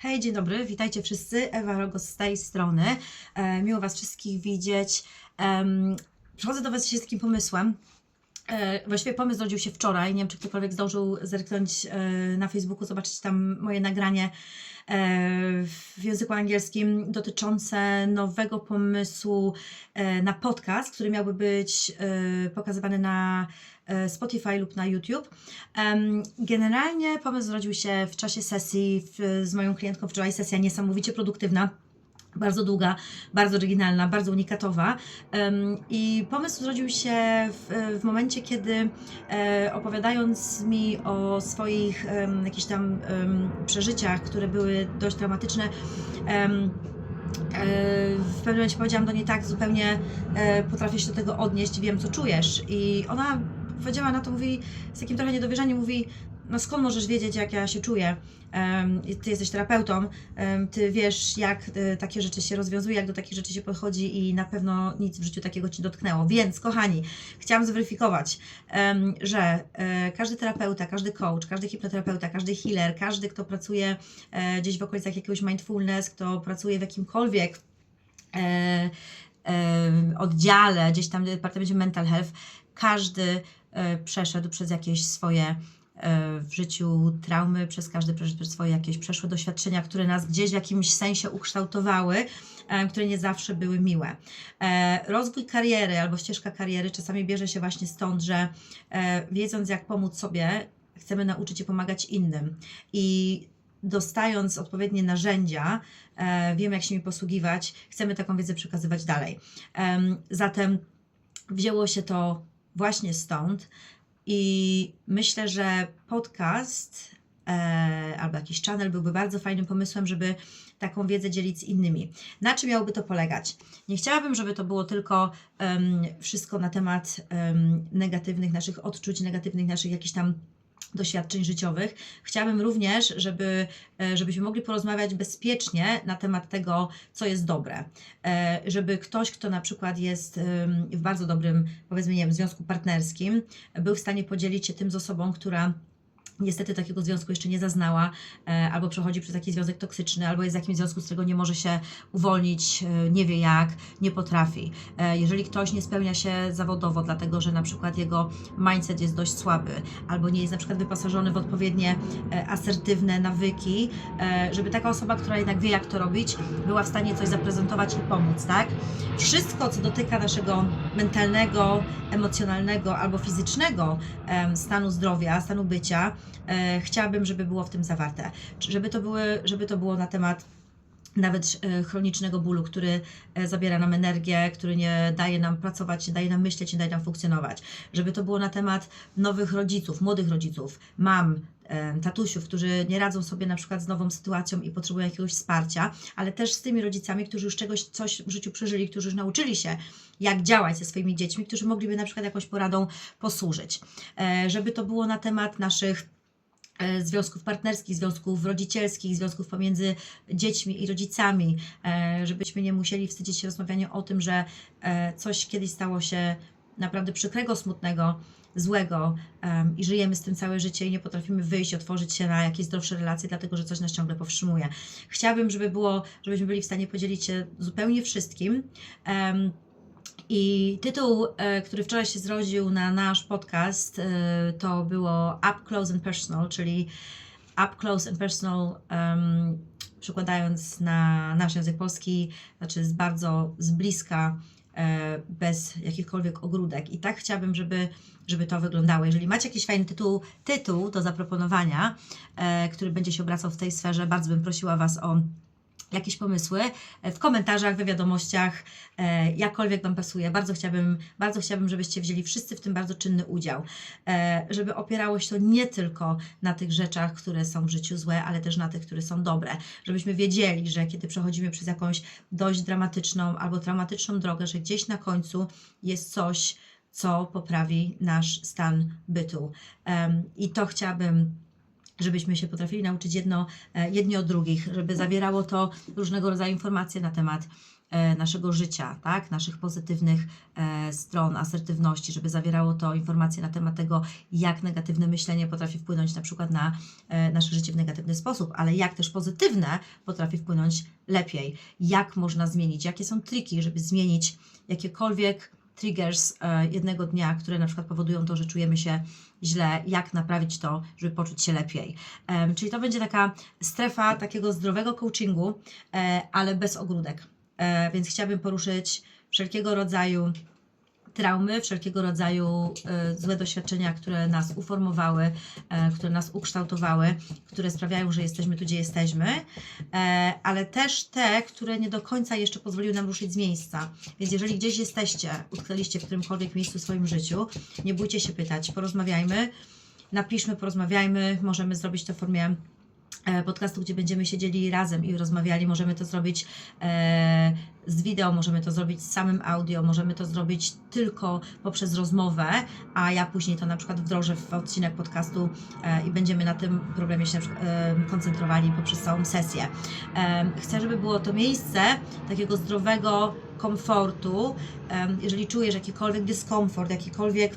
Hej, dzień dobry, witajcie wszyscy. Ewa Rogos z tej strony. E, miło Was wszystkich widzieć. Em, przychodzę do Was z takim pomysłem. E, właściwie pomysł zrodził się wczoraj. Nie wiem, czy ktokolwiek zdążył zerknąć e, na Facebooku, zobaczyć tam moje nagranie e, w języku angielskim dotyczące nowego pomysłu na podcast, który miałby być pokazywany na Spotify lub na YouTube. Generalnie pomysł zrodził się w czasie sesji z moją klientką wczoraj. Sesja niesamowicie produktywna. Bardzo długa, bardzo oryginalna, bardzo unikatowa. I pomysł zrodził się w, w momencie, kiedy e, opowiadając mi o swoich jakichś tam przeżyciach, które były dość traumatyczne, e, w pewnym momencie powiedziałam do niej tak, zupełnie e, potrafię się do tego odnieść, wiem co czujesz. I ona powiedziała na to, mówi z takim trochę niedowierzaniem, mówi, no skąd możesz wiedzieć, jak ja się czuję? Ty jesteś terapeutą, ty wiesz, jak e, takie rzeczy się rozwiązuje, jak do takich rzeczy się podchodzi i na pewno nic w życiu takiego Ci dotknęło. Więc, kochani, chciałam zweryfikować, że e, każdy terapeuta, każdy coach, każdy hipnoterapeuta, każdy healer, każdy, kto pracuje e, gdzieś w okolicach jakiegoś mindfulness, kto pracuje w jakimkolwiek oddziale, gdzieś tam w departamencie mental health, każdy przeszedł przez jakieś swoje w życiu traumy, przez każdy przez swoje jakieś przeszłe doświadczenia, które nas gdzieś w jakimś sensie ukształtowały, e, które nie zawsze były miłe. E, Rozwój kariery albo ścieżka kariery czasami bierze się właśnie stąd, że e, wiedząc jak pomóc sobie, chcemy nauczyć się pomagać innym. I dostając odpowiednie narzędzia, e, wiemy jak się nimi posługiwać, chcemy taką wiedzę przekazywać dalej. Em, Zatem wzięło się to właśnie stąd i myślę, że podcast e, albo jakiś channel byłby bardzo fajnym pomysłem, żeby taką wiedzę dzielić z innymi. Na czym miałoby to polegać? Nie chciałabym, żeby to było tylko em, wszystko na temat em, negatywnych naszych odczuć, negatywnych naszych jakichś tam doświadczeń życiowych. Chciałabym również, żeby, e, żebyśmy mogli porozmawiać bezpiecznie na temat tego, co jest dobre. E, Żeby ktoś, kto na przykład jest w bardzo dobrym, powiedzmy, nie wiem, związku partnerskim, był w stanie podzielić się tym z osobą, która niestety takiego związku jeszcze nie zaznała, e, albo przechodzi przez taki związek toksyczny, albo jest w jakimś związku, z którego nie może się uwolnić, e, nie wie jak, nie potrafi. E, Jeżeli ktoś nie spełnia się zawodowo, dlatego że na przykład jego mindset jest dość słaby, albo nie jest na przykład wyposażony w odpowiednie asertywne nawyki, żeby taka osoba, która jednak wie jak to robić, była w stanie coś zaprezentować i pomóc, tak? Wszystko, co dotyka naszego mentalnego, emocjonalnego albo fizycznego stanu zdrowia, stanu bycia, chciałabym, żeby było w tym zawarte. Żeby to, były, żeby to było na temat nawet e, chronicznego bólu, który e, zabiera nam energię, który nie daje nam pracować, nie daje nam myśleć, nie daje nam funkcjonować. Żeby to było na temat nowych rodziców, młodych rodziców, mam, e, tatusiów, którzy nie radzą sobie na przykład z nową sytuacją i potrzebują jakiegoś wsparcia, ale też z tymi rodzicami, którzy już czegoś, coś w życiu przeżyli, którzy już nauczyli się, jak działać ze swoimi dziećmi, którzy mogliby na przykład jakąś poradą posłużyć. E, Żeby to było na temat naszych e, związków partnerskich, związków rodzicielskich, związków pomiędzy dziećmi i rodzicami, e, żebyśmy nie musieli wstydzić się rozmawiania o tym, że e, coś kiedyś stało się naprawdę przykrego, smutnego, złego i żyjemy z tym całe życie i nie potrafimy wyjść, otworzyć się na jakieś zdrowsze relacje, dlatego że coś nas ciągle powstrzymuje. Chciałabym, żeby było, żebyśmy byli w stanie podzielić się zupełnie wszystkim. I tytuł, e, który wczoraj się zrodził na nasz podcast, e, to było Up Close and Personal, czyli Up Close and Personal, em, przekładając na nasz język polski, znaczy z bardzo z bliska, e, bez jakichkolwiek ogródek. I tak chciałabym, żeby, żeby to wyglądało. Jeżeli macie jakiś fajny tytuł, tytuł do zaproponowania, który będzie się obracał w tej sferze, bardzo bym prosiła Was o jakieś pomysły e, w komentarzach, w wiadomościach, e, jakkolwiek Wam pasuje. Bardzo chciałabym, bardzo chciałabym, żebyście wzięli wszyscy w tym bardzo czynny udział, e, żeby opierało się to nie tylko na tych rzeczach, które są w życiu złe, ale też na tych, które są dobre. Żebyśmy wiedzieli, że kiedy przechodzimy przez jakąś dość dramatyczną albo traumatyczną drogę, że gdzieś na końcu jest coś, co poprawi nasz stan bytu. I to chciałabym żebyśmy się potrafili nauczyć jedno, e, jedni od drugich, żeby zawierało to różnego rodzaju informacje na temat e, naszego życia, tak? naszych pozytywnych e, stron, asertywności, żeby zawierało to informacje na temat tego, jak negatywne myślenie potrafi wpłynąć na przykład na nasze życie w negatywny sposób, ale jak też pozytywne potrafi wpłynąć lepiej. Jak można zmienić, jakie są triki, żeby zmienić jakiekolwiek triggers e, jednego dnia, które na przykład powodują to, że czujemy się źle, jak naprawić to, żeby poczuć się lepiej. Czyli to będzie taka strefa takiego zdrowego coachingu, e, ale bez ogródek. E, więc chciałabym poruszyć wszelkiego rodzaju traumy, wszelkiego rodzaju e, złe doświadczenia, które nas uformowały, e, które nas ukształtowały, które sprawiają, że jesteśmy tu, gdzie jesteśmy, e, ale też te, które nie do końca jeszcze pozwoliły nam ruszyć z miejsca. Więc jeżeli gdzieś jesteście, utknęliście w którymkolwiek miejscu w swoim życiu, nie bójcie się pytać, porozmawiajmy, napiszmy, porozmawiajmy, możemy zrobić to w formie podcastu, gdzie będziemy siedzieli razem i rozmawiali. Możemy to zrobić e, z wideo, możemy to zrobić z samym audio, możemy to zrobić tylko poprzez rozmowę, a ja później to na przykład wdrożę w odcinek podcastu e, i będziemy na tym problemie się e, koncentrowali poprzez całą sesję. E, chcę, żeby było to miejsce takiego zdrowego komfortu. E, jeżeli czujesz jakikolwiek dyskomfort, jakikolwiek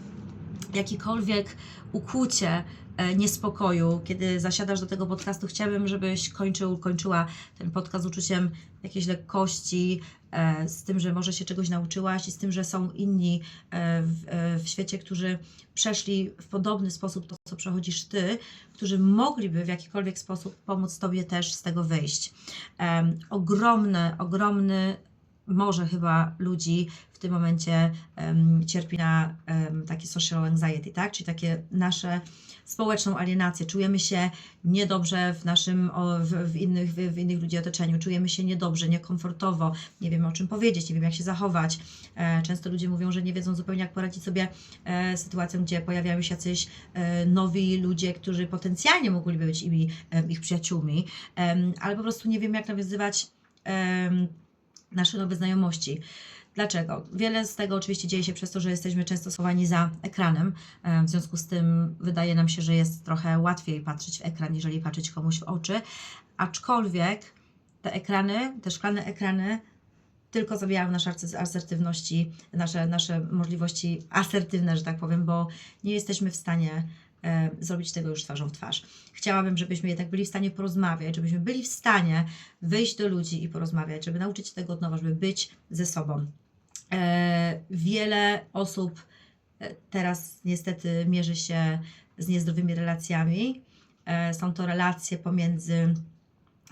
jakikolwiek ukłucie e, niespokoju, kiedy zasiadasz do tego podcastu, chciałabym, żebyś kończył, kończyła ten podcast z uczuciem jakiejś lekkości, e, z tym, że może się czegoś nauczyłaś i z tym, że są inni e, w, w świecie, którzy przeszli w podobny sposób to, co przechodzisz Ty, którzy mogliby w jakikolwiek sposób pomóc Tobie też z tego wyjść. Ogromny, ogromny może chyba ludzi w tym momencie em, cierpi na em, takie social anxiety, tak? Czyli takie nasze społeczną alienację. Czujemy się niedobrze w naszym, w, w, innych, w, w innych ludzi otoczeniu, czujemy się niedobrze, niekomfortowo, nie wiemy o czym powiedzieć, nie wiemy jak się zachować. E, często ludzie mówią, że nie wiedzą zupełnie jak poradzić sobie e, sytuacją, gdzie pojawiają się jacyś e, nowi ludzie, którzy potencjalnie mogliby być e, ich przyjaciółmi, em, ale po prostu nie wiemy jak nawiązywać em, nasze nowe znajomości. Dlaczego? Wiele z tego oczywiście dzieje się przez to, że jesteśmy często schowani za ekranem. E, W związku z tym wydaje nam się, że jest trochę łatwiej patrzeć w ekran, niżeli patrzeć komuś w oczy. Aczkolwiek te ekrany, te szklane ekrany tylko zabijają nasze asertywności, nasze, nasze możliwości asertywne, że tak powiem, bo nie jesteśmy w stanie zrobić tego już twarzą w twarz. Chciałabym, żebyśmy jednak byli w stanie porozmawiać, żebyśmy byli w stanie wyjść do ludzi i porozmawiać, żeby nauczyć się tego od nowa, żeby być ze sobą. E, wiele osób e, teraz niestety mierzy się z niezdrowymi relacjami. E, są to relacje pomiędzy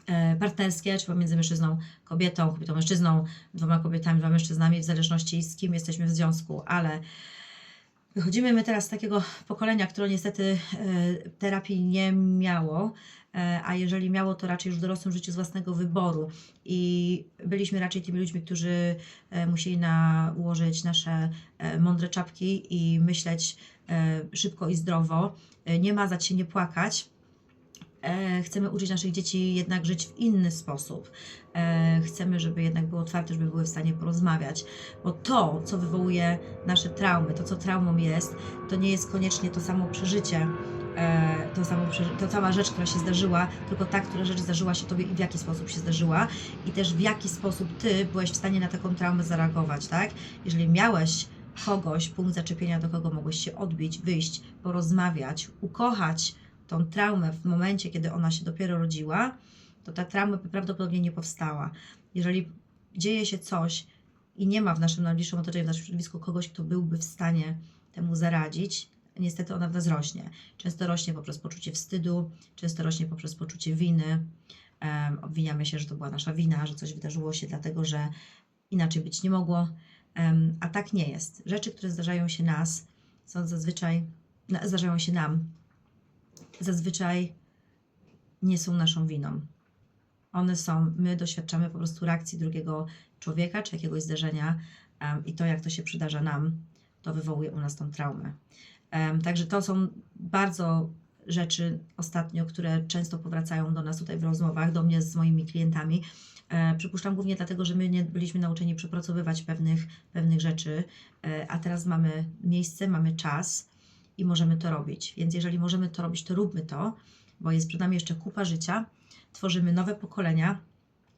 e, partnerskie, czy pomiędzy mężczyzną, kobietą, kobietą, mężczyzną, dwoma kobietami, dwoma mężczyznami, w zależności z kim jesteśmy w związku, ale wychodzimy my teraz z takiego pokolenia, które niestety e, terapii nie miało, e, a jeżeli miało, to raczej już w dorosłym życiu z własnego wyboru i byliśmy raczej tymi ludźmi, którzy e, musieli nałożyć nasze mądre czapki i myśleć szybko i zdrowo, nie mazać się, nie płakać. E, Chcemy uczyć naszych dzieci jednak żyć w inny sposób. E, Chcemy, żeby jednak były otwarte, żeby były w stanie porozmawiać, bo to, co wywołuje nasze traumy, to, co traumą jest, to nie jest koniecznie to samo przeżycie, e, to, samo to cała rzecz, która się zdarzyła, tylko ta, która rzecz zdarzyła się Tobie i w jaki sposób się zdarzyła i też w jaki sposób Ty byłeś w stanie na taką traumę zareagować, tak? Jeżeli miałeś kogoś, punkt zaczepienia, do kogo mogłeś się odbić, wyjść, porozmawiać, ukochać tą traumę w momencie, kiedy ona się dopiero rodziła, to ta trauma prawdopodobnie nie powstała. Jeżeli dzieje się coś i nie ma w naszym najbliższym otoczeniu, w naszym środowisku kogoś, kto byłby w stanie temu zaradzić, niestety ona w nas rośnie. Często rośnie poprzez poczucie wstydu, często rośnie poprzez poczucie winy. Um, obwiniamy się, że to była nasza wina, że coś wydarzyło się dlatego, że inaczej być nie mogło. Em, a tak nie jest. Rzeczy, które zdarzają się nas, są zazwyczaj, na, zdarzają się nam, zazwyczaj nie są naszą winą. One są, my doświadczamy po prostu reakcji drugiego człowieka czy jakiegoś zdarzenia em, i to, jak to się przydarza nam, to wywołuje u nas tą traumę. Em, Także to są bardzo rzeczy ostatnio, które często powracają do nas tutaj w rozmowach, do mnie z moimi klientami. E, Przypuszczam głównie dlatego, że my nie byliśmy nauczeni przepracowywać pewnych, pewnych rzeczy, e, a teraz mamy miejsce, mamy czas i możemy to robić. Więc jeżeli możemy to robić, to róbmy to, bo jest przed nami jeszcze kupa życia. Tworzymy nowe pokolenia,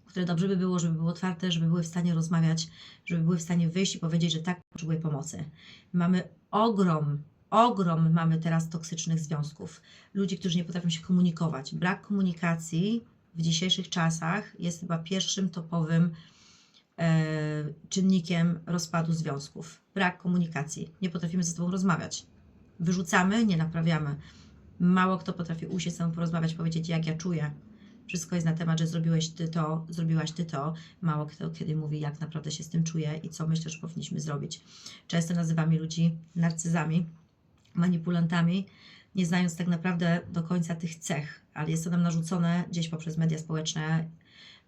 które dobrze by było, żeby były otwarte, żeby były w stanie rozmawiać, żeby były w stanie wyjść i powiedzieć, że tak, potrzebuję pomocy. Mamy ogrom, ogrom mamy teraz toksycznych związków. Ludzi, którzy nie potrafią się komunikować. Brak komunikacji w dzisiejszych czasach jest chyba pierwszym topowym e, czynnikiem rozpadu związków. Brak komunikacji. Nie potrafimy ze sobą rozmawiać. Wyrzucamy, nie naprawiamy. Mało kto potrafi usiąść sobą porozmawiać, powiedzieć, jak ja czuję. Wszystko jest na temat, że zrobiłeś ty to, zrobiłaś ty to. Mało kto kiedy mówi, jak naprawdę się z tym czuje i co myślę, że powinniśmy zrobić. Często nazywamy ludzi narcyzami, manipulantami, nie znając tak naprawdę do końca tych cech, ale jest to nam narzucone gdzieś poprzez media społeczne,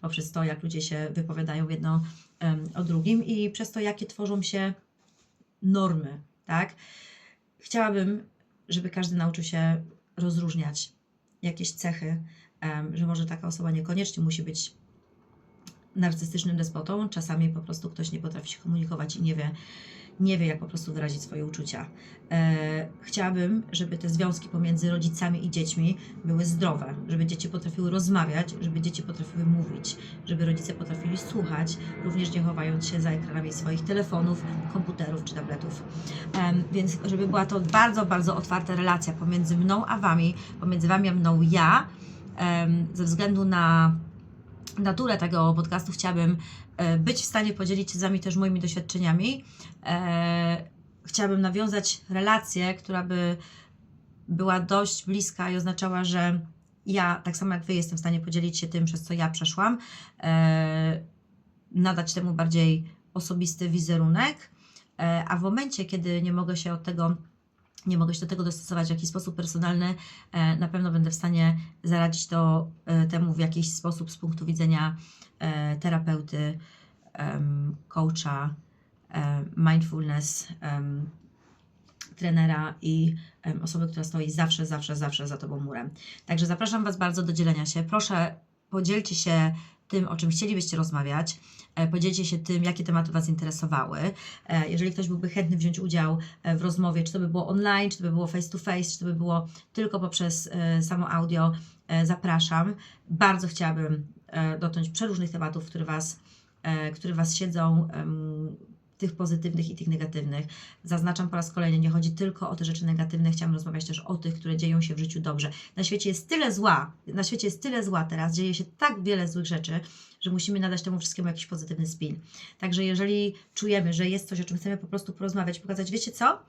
poprzez to, jak ludzie się wypowiadają jedno em, o drugim i przez to, jakie tworzą się normy, tak? Chciałabym, żeby każdy nauczył się rozróżniać jakieś cechy, że może taka osoba niekoniecznie musi być narcystycznym despotą, czasami po prostu ktoś nie potrafi się komunikować i nie wie, nie wie jak po prostu wyrazić swoje uczucia. E, chciałabym, żeby te związki pomiędzy rodzicami i dziećmi były zdrowe, żeby dzieci potrafiły rozmawiać, żeby dzieci potrafiły mówić, żeby rodzice potrafili słuchać, również nie chowając się za ekranami swoich telefonów, komputerów czy tabletów. Em, więc żeby była to bardzo, bardzo otwarta relacja pomiędzy mną a wami, pomiędzy wami a mną ja, em, ze względu na naturę tego podcastu chciałabym e, być w stanie podzielić się z Wami też moimi doświadczeniami. E, Chciałabym nawiązać relację, która by była dość bliska i oznaczała, że ja, tak samo jak Wy, jestem w stanie podzielić się tym, przez co ja przeszłam, e, nadać temu bardziej osobisty wizerunek, a w momencie, kiedy nie mogę się od tego nie mogę się do tego dostosować w jakiś sposób personalny, e, na pewno będę w stanie zaradzić to e, temu w jakiś sposób z punktu widzenia e, terapeuty, coacha, mindfulness, trenera i osoby, która stoi zawsze, zawsze, zawsze za Tobą murem. Także zapraszam Was bardzo do dzielenia się. Proszę, podzielcie się tym, o czym chcielibyście rozmawiać. E, Podzielcie się tym, jakie tematy Was interesowały. E, Jeżeli ktoś byłby chętny wziąć udział e, w rozmowie, czy to by było online, czy to by było face to face, czy to by było tylko poprzez samo audio, zapraszam. Bardzo chciałabym dotknąć przeróżnych tematów, które Was, które was siedzą, tych pozytywnych i tych negatywnych. Zaznaczam po raz kolejny, nie chodzi tylko o te rzeczy negatywne, chciałam rozmawiać też o tych, które dzieją się w życiu dobrze. Na świecie jest tyle zła, na świecie jest tyle zła teraz, dzieje się tak wiele złych rzeczy, że musimy nadać temu wszystkiemu jakiś pozytywny spin. Także jeżeli czujemy, że jest coś, o czym chcemy po prostu porozmawiać, pokazać, wiecie co?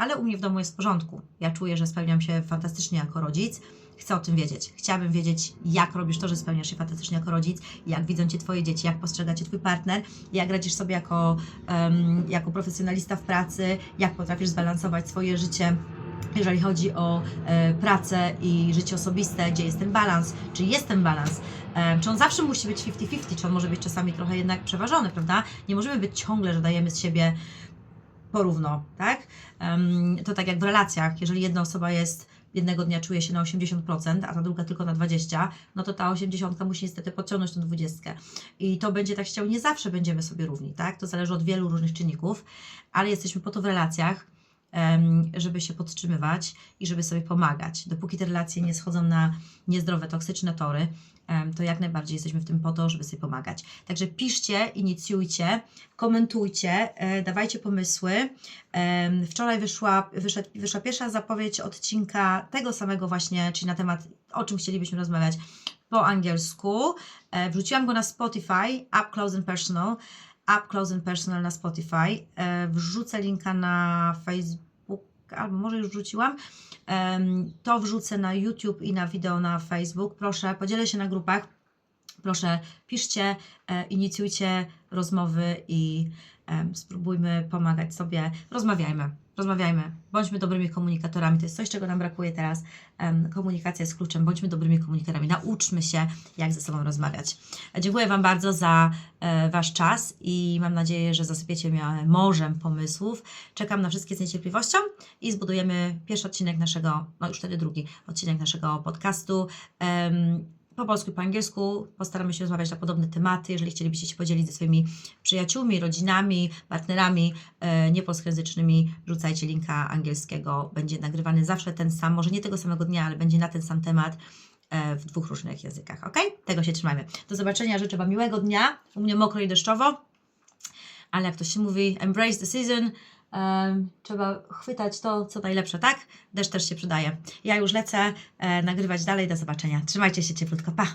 Ale u mnie w domu jest w porządku. Ja czuję, że spełniam się fantastycznie jako rodzic. Chcę o tym wiedzieć. Chciałabym wiedzieć, jak robisz to, że spełniasz się fantastycznie jako rodzic, jak widzą Cię Twoje dzieci, jak postrzega Cię Twój partner, jak radzisz sobie jako, em, jako profesjonalista w pracy, jak potrafisz zbalansować swoje życie jeżeli chodzi o e, pracę i życie osobiste, gdzie jest ten balans, czy jest ten balans, e, czy on zawsze musi być 50-50, czy on może być czasami trochę jednak przeważony, prawda? Nie możemy być ciągle, że dajemy z siebie porówno, tak? To tak jak w relacjach, jeżeli jedna osoba jest jednego dnia czuje się na 80%, a ta druga tylko na 20%, no to ta 80 musi niestety podciągnąć tą 20. I to będzie tak chciał, nie zawsze będziemy sobie równi, tak? To zależy od wielu różnych czynników, ale jesteśmy po to w relacjach, żeby się podtrzymywać i żeby sobie pomagać. Dopóki te relacje nie schodzą na niezdrowe, toksyczne tory, to jak najbardziej jesteśmy w tym po to, żeby sobie pomagać. Także piszcie, inicjujcie, komentujcie, e, dawajcie pomysły. Wczoraj wyszła, wyszedł, wyszła pierwsza zapowiedź odcinka tego samego właśnie, czyli na temat, o czym chcielibyśmy rozmawiać po angielsku. E, Wrzuciłam go na Spotify, Up Close and Personal. Up Close and Personal na Spotify. E, Wrzucę linka na Facebook, albo może już wrzuciłam. To wrzucę na YouTube i na wideo na Facebook. Proszę, podzielę się na grupach. Proszę, piszcie, e, inicjujcie rozmowy i spróbujmy pomagać sobie. Rozmawiajmy, rozmawiajmy. Bądźmy dobrymi komunikatorami. To jest coś, czego nam brakuje teraz. Komunikacja jest kluczem. Bądźmy dobrymi komunikatorami. Nauczmy się, jak ze sobą rozmawiać. Dziękuję Wam bardzo za e, Wasz czas i mam nadzieję, że zasypiecie mnie morzem pomysłów. Czekam na wszystkie z niecierpliwością i zbudujemy pierwszy odcinek naszego, no już wtedy drugi odcinek naszego podcastu. Po polsku i po angielsku postaramy się rozmawiać na podobne tematy. Jeżeli chcielibyście się podzielić ze swoimi przyjaciółmi, rodzinami, partnerami e, niepolskojęzycznymi, rzucajcie linka angielskiego. Będzie nagrywany zawsze ten sam, może nie tego samego dnia, ale będzie na ten sam temat. e, w dwóch różnych językach, ok? Tego się trzymajmy. Do zobaczenia, życzę Wam miłego dnia. U mnie mokro i deszczowo, ale jak to się mówi, embrace the season. Trzeba chwytać to, co najlepsze, tak? Deszcz też się przydaje. Ja już lecę e, nagrywać dalej. Do zobaczenia. Trzymajcie się cieplutko. Pa!